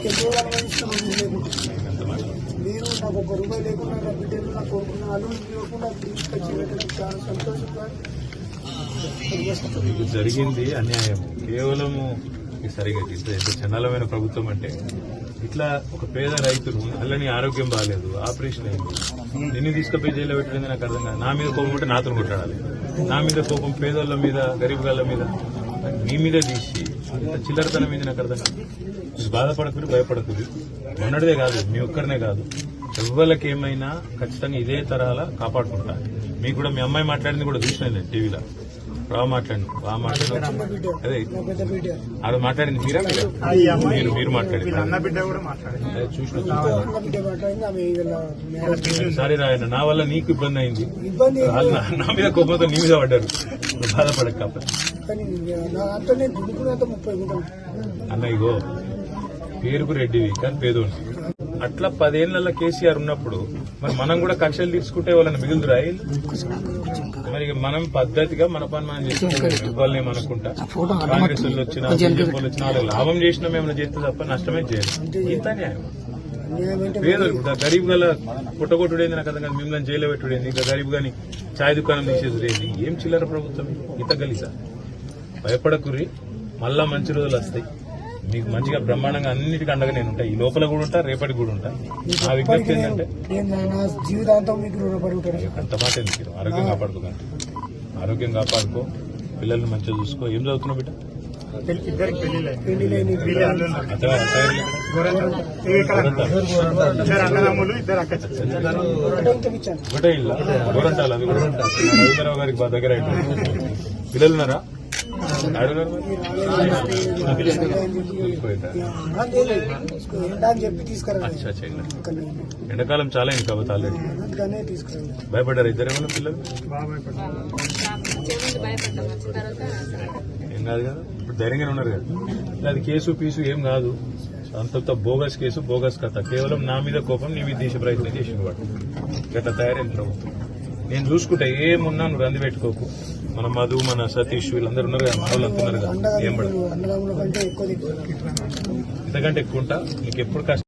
ఇది మీరు నాకు ఒక రూపాయి లేకుండా నా బిడ్డలు నా కొడుకున్న వాళ్ళు లేకుండా తీసుకొచ్చి పెట్టడం చాలా సంతోషంగా మీకు జరిగింది అన్యాయం కేవలము ఇది సరిగా ఇంత ఎంత చండాలమైన ప్రభుత్వం అంటే ఇట్లా ఒక పేద రైతును అల్లని ఆరోగ్యం బాగాలేదు ఆపరేషన్ అయింది. నిన్ను తీసుకుపోయి జైల్లో పెట్టడం నాకు అర్థం కాదు. నా మీద కోపం ఉంటే నాతో కొట్టాడాలి నా మీద కోపం పేదోళ్ళ మీద గరీబ్ గాళ్ళ మీద. మీ మీద తీసి ఇంత చిల్లరతనం మీద నాకు అర్థం కాదు బాధపడకూడదు భయపడకూడదు మొన్నటిదే కాదు మీ ఒక్కరినే కాదు. ఎవ్వరికి ఏమైనా ఖచ్చితంగా ఇదే తరహాల కాపాడుకుంటా. మీకు కూడా మీ అమ్మాయి మాట్లాడింది కూడా చూసినాను నేను టీవీలో. బాగా మాట్లాడింది బాగా మాట్లాడింది. అదే మాట్లాడింది మీరా మీరా? మీరు మాట్లాడింది. అదే చూసిన సారీ రాయన నా వల్ల నీకు ఇబ్బంది అయింది. నా మీద కోపంతో నీ మీద పడ్డారు. నువ్వు బాధపడక అన్న ఇగో పేరుకు రెడ్డివి కానీ పేదోడి అట్లా పదేళ్ళ కేసీఆర్ ఉన్నప్పుడు మరి మనం కూడా కక్షలు తీసుకుంటే వాళ్ళని మిగులుదురా వీళ్ళు? మరి ఇక మనం పద్ధతిగా మన పని మనం చేసుకుంటాం వాళ్ళని ఏమనుకుంటా కాంగ్రెస్ వాళ్ళు వచ్చినా బీజేపీ వాళ్ళు వచ్చినా వాళ్ళకి లాభం చేసినా మేము చేస్తే తప్ప నష్టమే చేయాలి. ఇంత న్యాయం. గరీబ్ గల పుట్టగొట్టుడేంది నాకు అర్థం కాదు మిమ్మల్ని జైల్లో పెట్టుడేంది ఇంకా గరీబ్ గాని ఛాయ్ దుకాణం తీసేసుడేంది ఏం చిల్లర ప్రభుత్వం? ఇంత గలీసా భయపడకుర్రి మళ్ళా మంచి రోజులు వస్తాయి. మీకు మంచిగా బ్రహ్మాండంగా అన్నిటికీ అండగా నేను ఉంటా. ఈ లోపల కూడా ఉంటా రేపటికి కూడా ఉంటా. ఆ విజ్ఞప్తి ఏంటంటే అంత మాట ఎందుకు ఆరోగ్యం కాపాడుకోకండి ఆరోగ్యం కాపాడుకో పిల్లల్ని మంచిగా చూసుకో. ఏం చదువుతున్నావు బిడ్డ? ఇద్దరికి పెళ్లి పెళ్లి లేని వీళ్ళే అల్లున్నారు. అత్త అత్తగారు ఎక్కడ? ఇక్కడ ఇద్దరు అన్నదమ్ములు ఇద్దరు అక్క చెల్లెలు. ఒకటే ఇంత ఇచ్చాను ఒకటే ఇల్లు గోరంటాలు అది కూడా రవీంద్రరావు గారికి బాగా దగ్గర అయిపోయింది ఎండాకాలం చాలా ఇంకా తాలేదు భయపడ్డారు ఇద్దరేమన్నా పిల్లలు? ఏం కాదు కదా? ఇప్పుడు ధైర్యంగానే ఉన్నారు కదా. అది కేసు పీసు ఏం కాదు. అంతంత బోగస్ కేసు బోగస్ కథ. కేవలం నా మీద కోపం నీ మీద తీసే ప్రయత్నం చేసిన వాడు. గట్లా తయారైన ప్రభుత్వం. నేను చూసుకుంటా ఏమున్నా నువ్వు రంది పెట్టుకోకు. మన మధు మన సతీష్ వీళ్ళందరూ ఉన్నారు కదా వాళ్ళు అంతా ఉన్నారు కదా ఏం పడదు. ఇంతకంటే ఎక్కువ ఉంటా నీకు ఎప్పుడు కష్టం